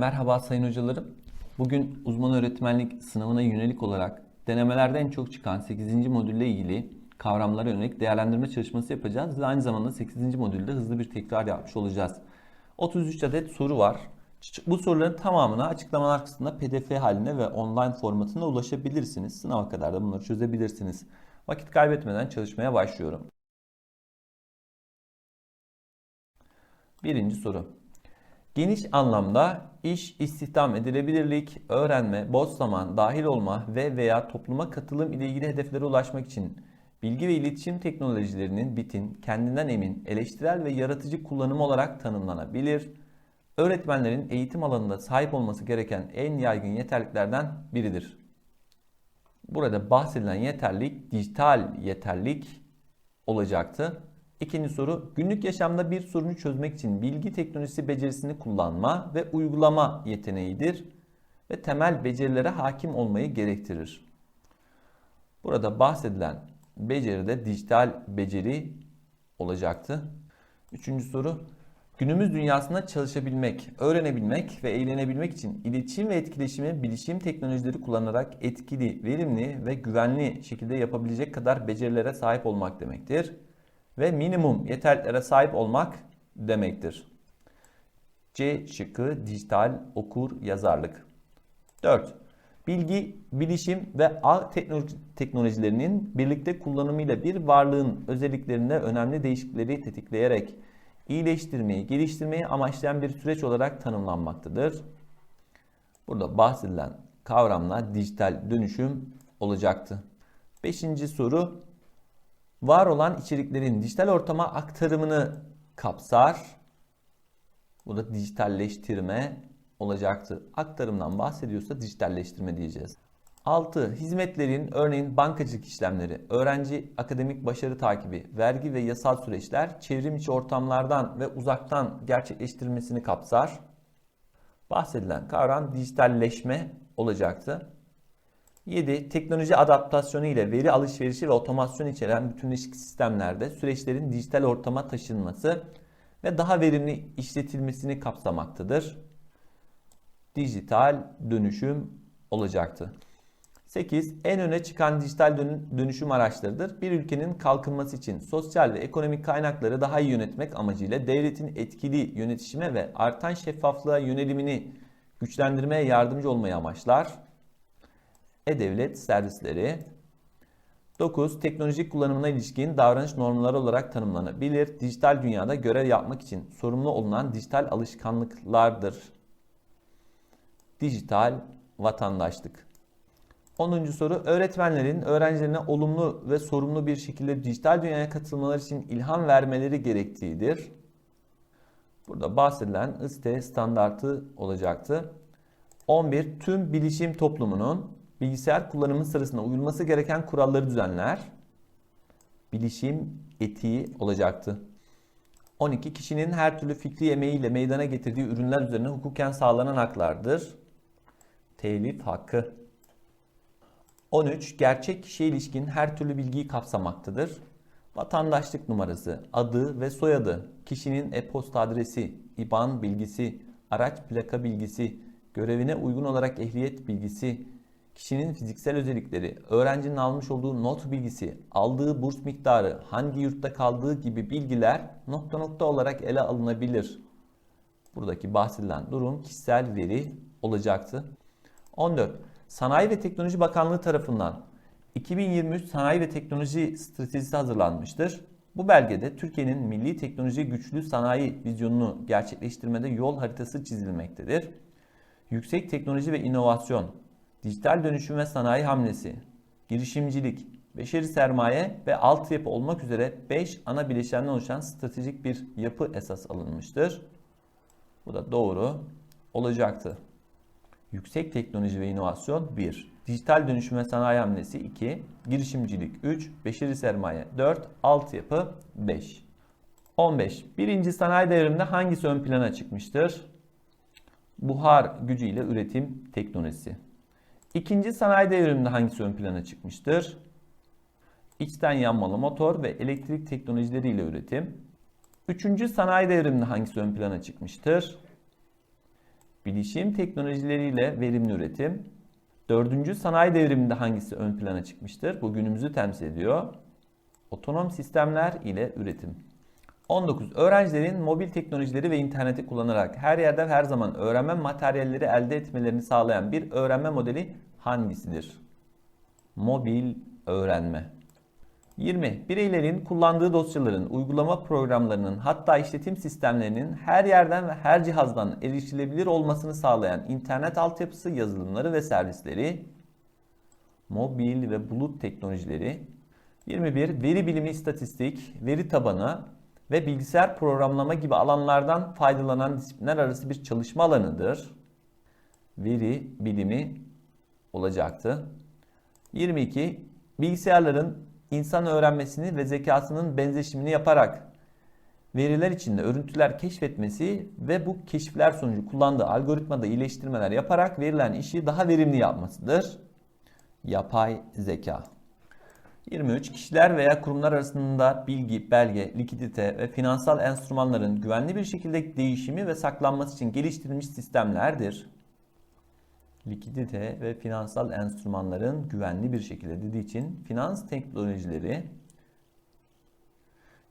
Merhaba sayın hocalarım. Bugün uzman öğretmenlik sınavına yönelik olarak denemelerde en çok çıkan 8. modülle ilgili kavramlara yönelik değerlendirme çalışması yapacağız ve aynı zamanda 8. modülde hızlı bir tekrar yapmış olacağız. 33 adet soru var. Bu soruların tamamına açıklamalar kısmında pdf haline ve online formatına ulaşabilirsiniz. Sınava kadar da bunları çözebilirsiniz. Vakit kaybetmeden çalışmaya başlıyorum. Birinci soru. Geniş anlamda iş, istihdam edilebilirlik, öğrenme, boş zaman, dahil olma ve veya topluma katılım ile ilgili hedeflere ulaşmak için bilgi ve iletişim teknolojilerinin bitin, kendinden emin, eleştirel ve yaratıcı kullanımı olarak tanımlanabilir. Öğretmenlerin eğitim alanında sahip olması gereken en yaygın yeterliklerden biridir. Burada bahsedilen yeterlik dijital yeterlik olacaktı. İkinci soru, günlük yaşamda bir sorunu çözmek için bilgi teknolojisi becerisini kullanma ve uygulama yeteneğidir ve temel becerilere hakim olmayı gerektirir. Burada bahsedilen beceri de dijital beceri olacaktı. Üçüncü soru, günümüz dünyasında çalışabilmek, öğrenebilmek ve eğlenebilmek için iletişim ve etkileşimi bilişim teknolojileri kullanarak etkili, verimli ve güvenli şekilde yapabilecek kadar becerilere sahip olmak demektir ve minimum yeterliliklere sahip olmak demektir. C şıkkı dijital okur yazarlık. 4. Bilgi, bilişim ve ağ teknolojilerinin birlikte kullanımıyla bir varlığın özelliklerinde önemli değişiklikleri tetikleyerek iyileştirmeyi, geliştirmeyi amaçlayan bir süreç olarak tanımlanmaktadır. Burada bahsedilen kavramlar dijital dönüşüm olacaktı. Beşinci soru var olan içeriklerin dijital ortama aktarımını kapsar. Bu da dijitalleştirme olacaktı. Aktarımdan bahsediyorsa dijitalleştirme diyeceğiz. 6. Hizmetlerin örneğin bankacılık işlemleri, öğrenci akademik başarı takibi, vergi ve yasal süreçler çevrim içi ortamlardan ve uzaktan gerçekleştirilmesini kapsar. Bahsedilen kavram dijitalleşme olacaktı. 7. Teknoloji adaptasyonu ile veri alışverişi ve otomasyon içeren bütünleşik sistemlerde süreçlerin dijital ortama taşınması ve daha verimli işletilmesini kapsamaktadır. Dijital dönüşüm olacaktı. 8. En öne çıkan dijital dönüşüm araçlarıdır. Bir ülkenin kalkınması için sosyal ve ekonomik kaynakları daha iyi yönetmek amacıyla devletin etkili yönetişime ve artan şeffaflığa yönelimini güçlendirmeye yardımcı olmayı amaçlar. E-Devlet servisleri 9. Teknolojik kullanımına ilişkin davranış normları olarak tanımlanabilir. Dijital dünyada görev yapmak için sorumlu olunan dijital alışkanlıklardır. Dijital vatandaşlık. 10. soru öğretmenlerin öğrencilerine olumlu ve sorumlu bir şekilde dijital dünyaya katılmaları için ilham vermeleri gerektiğidir. Burada bahsedilen ISTE standartı olacaktı. 11. Tüm bilişim toplumunun bilgisayar kullanımı sırasında uyulması gereken kuralları düzenler. Bilişim etiği olacaktı. 12. Kişinin her türlü fikri emeğiyle meydana getirdiği ürünler üzerine hukuken sağlanan haklardır. Telif hakkı. 13. Gerçek kişiye ilişkin her türlü bilgiyi kapsamaktadır. Vatandaşlık numarası, adı ve soyadı, kişinin e-posta adresi, IBAN bilgisi, araç plaka bilgisi, görevine uygun olarak ehliyet bilgisi, kişinin fiziksel özellikleri, öğrencinin almış olduğu not bilgisi, aldığı burs miktarı, hangi yurtta kaldığı gibi bilgiler nokta nokta olarak ele alınabilir. Buradaki bahsedilen durum kişisel veri olacaktı. 14. Sanayi ve Teknoloji Bakanlığı tarafından 2023 Sanayi ve Teknoloji Stratejisi hazırlanmıştır. Bu belgede Türkiye'nin milli teknoloji güçlü sanayi vizyonunu gerçekleştirmede yol haritası çizilmektedir. Yüksek teknoloji ve inovasyon, dijital dönüşüm ve sanayi hamlesi, girişimcilik, beşeri sermaye ve altyapı olmak üzere 5 ana bileşenden oluşan stratejik bir yapı esas alınmıştır. Bu da doğru olacaktı. Yüksek teknoloji ve inovasyon 1. Dijital dönüşüm ve sanayi hamlesi 2. Girişimcilik 3. Beşeri sermaye 4. Altyapı 5. 15. Birinci sanayi devriminde hangisi ön plana çıkmıştır? Buhar gücüyle üretim teknolojisi. İkinci sanayi devriminde hangisi ön plana çıkmıştır? İçten yanmalı motor ve elektrik teknolojileriyle üretim. Üçüncü sanayi devriminde hangisi ön plana çıkmıştır? Bilişim teknolojileriyle verimli üretim. Dördüncü sanayi devriminde hangisi ön plana çıkmıştır? Bu günümüzü temsil ediyor. Otonom sistemler ile üretim. 19. Öğrencilerin mobil teknolojileri ve interneti kullanarak her yerde her zaman öğrenme materyalleri elde etmelerini sağlayan bir öğrenme modeli hangisidir? Mobil öğrenme. 20. Bireylerin kullandığı dosyaların, uygulama programlarının hatta işletim sistemlerinin her yerden ve her cihazdan erişilebilir olmasını sağlayan internet altyapısı yazılımları ve servisleri, mobil ve bulut teknolojileri, 21. Veri bilimi istatistik, veri tabanı ve bilgisayar programlama gibi alanlardan faydalanan disiplinler arası bir çalışma alanıdır. Veri bilimi olacaktı. 22. Bilgisayarların insan öğrenmesini ve zekasının benzeşimini yaparak veriler içinde örüntüler keşfetmesi ve bu keşifler sonucu kullandığı algoritmada iyileştirmeler yaparak verilen işi daha verimli yapmasıdır. Yapay zeka. 23. Kişiler veya kurumlar arasında bilgi, belge, likidite ve finansal enstrümanların güvenli bir şekilde değişimi ve saklanması için geliştirilmiş sistemlerdir. Likidite ve finansal enstrümanların güvenli bir şekilde dediği için finans teknolojileri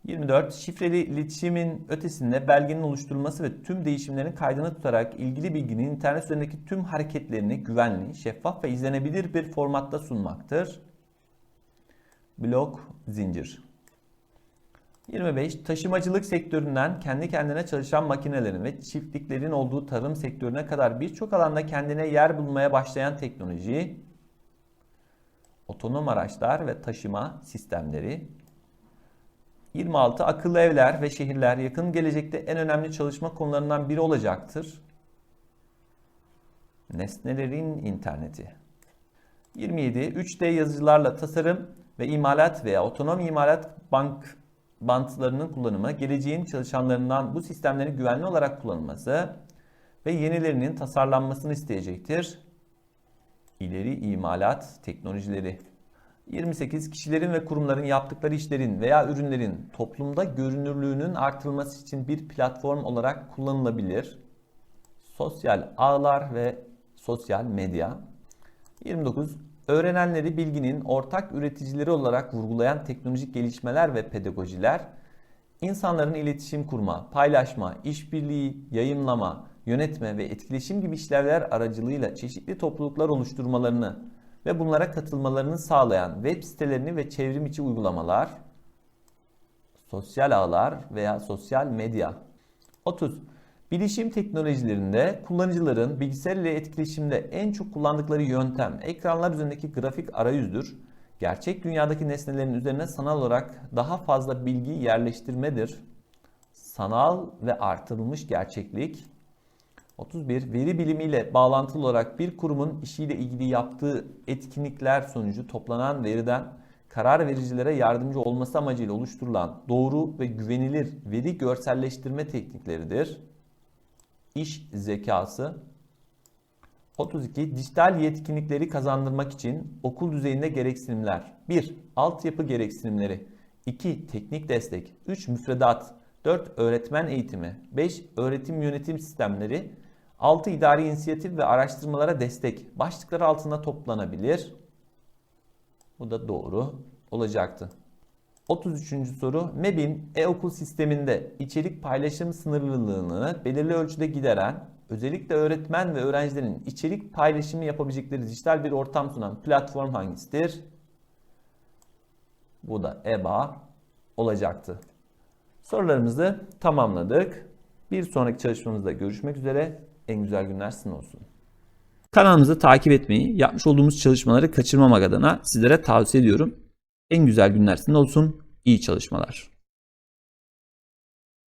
24. Şifreli iletişimin ötesinde belgenin oluşturulması ve tüm değişimlerin kaydını tutarak ilgili bilginin internet üzerindeki tüm hareketlerini güvenli, şeffaf ve izlenebilir bir formatta sunmaktır. Blok zincir. 25. Taşımacılık sektöründen kendi kendine çalışan makinelerin ve çiftliklerin olduğu tarım sektörüne kadar birçok alanda kendine yer bulmaya başlayan teknoloji, otonom araçlar ve taşıma sistemleri. 26. Akıllı evler ve şehirler yakın gelecekte en önemli çalışma konularından biri olacaktır. Nesnelerin interneti. 27. 3D yazıcılarla tasarım ve imalat veya otonom imalat bank bantlarının kullanımı, geleceğin çalışanlarından bu sistemlerin güvenli olarak kullanılması ve yenilerinin tasarlanmasını isteyecektir. İleri imalat teknolojileri. 28 kişilerin ve kurumların yaptıkları işlerin veya ürünlerin toplumda görünürlüğünün artırılması için bir platform olarak kullanılabilir. Sosyal ağlar ve sosyal medya. 29 öğrenenleri bilginin ortak üreticileri olarak vurgulayan teknolojik gelişmeler ve pedagojiler, insanların iletişim kurma, paylaşma, işbirliği, yayınlama, yönetme ve etkileşim gibi işlevler aracılığıyla çeşitli topluluklar oluşturmalarını ve bunlara katılmalarını sağlayan web sitelerini ve çevrim içi uygulamalar, sosyal ağlar veya sosyal medya. 30. Bilişim teknolojilerinde kullanıcıların bilgisayar ile etkileşimde en çok kullandıkları yöntem ekranlar üzerindeki grafik arayüzdür. Gerçek dünyadaki nesnelerin üzerine sanal olarak daha fazla bilgi yerleştirmedir. Sanal ve artırılmış gerçeklik. 31. Veri bilimiyle bağlantılı olarak bir kurumun işiyle ilgili yaptığı etkinlikler sonucu toplanan veriden karar vericilere yardımcı olması amacıyla oluşturulan doğru ve güvenilir veri görselleştirme teknikleridir iş zekası. 32. Dijital yetkinlikleri kazandırmak için okul düzeyinde gereksinimler. 1. Altyapı gereksinimleri. 2. Teknik destek. 3. Müfredat. 4. Öğretmen eğitimi. 5. Öğretim yönetim sistemleri. 6. idari inisiyatif ve araştırmalara destek. Başlıkları altında toplanabilir. Bu da doğru olacaktı. 33. soru MEB'in e-okul sisteminde içerik paylaşım sınırlılığını belirli ölçüde gideren, özellikle öğretmen ve öğrencilerin içerik paylaşımı yapabilecekleri dijital bir ortam sunan platform hangisidir? Bu da EBA olacaktı. Sorularımızı tamamladık. Bir sonraki çalışmamızda görüşmek üzere. En güzel günler sizin olsun. Kanalımızı takip etmeyi, yapmış olduğumuz çalışmaları kaçırmamak adına sizlere tavsiye ediyorum. En güzel günler sizin olsun. İyi çalışmalar.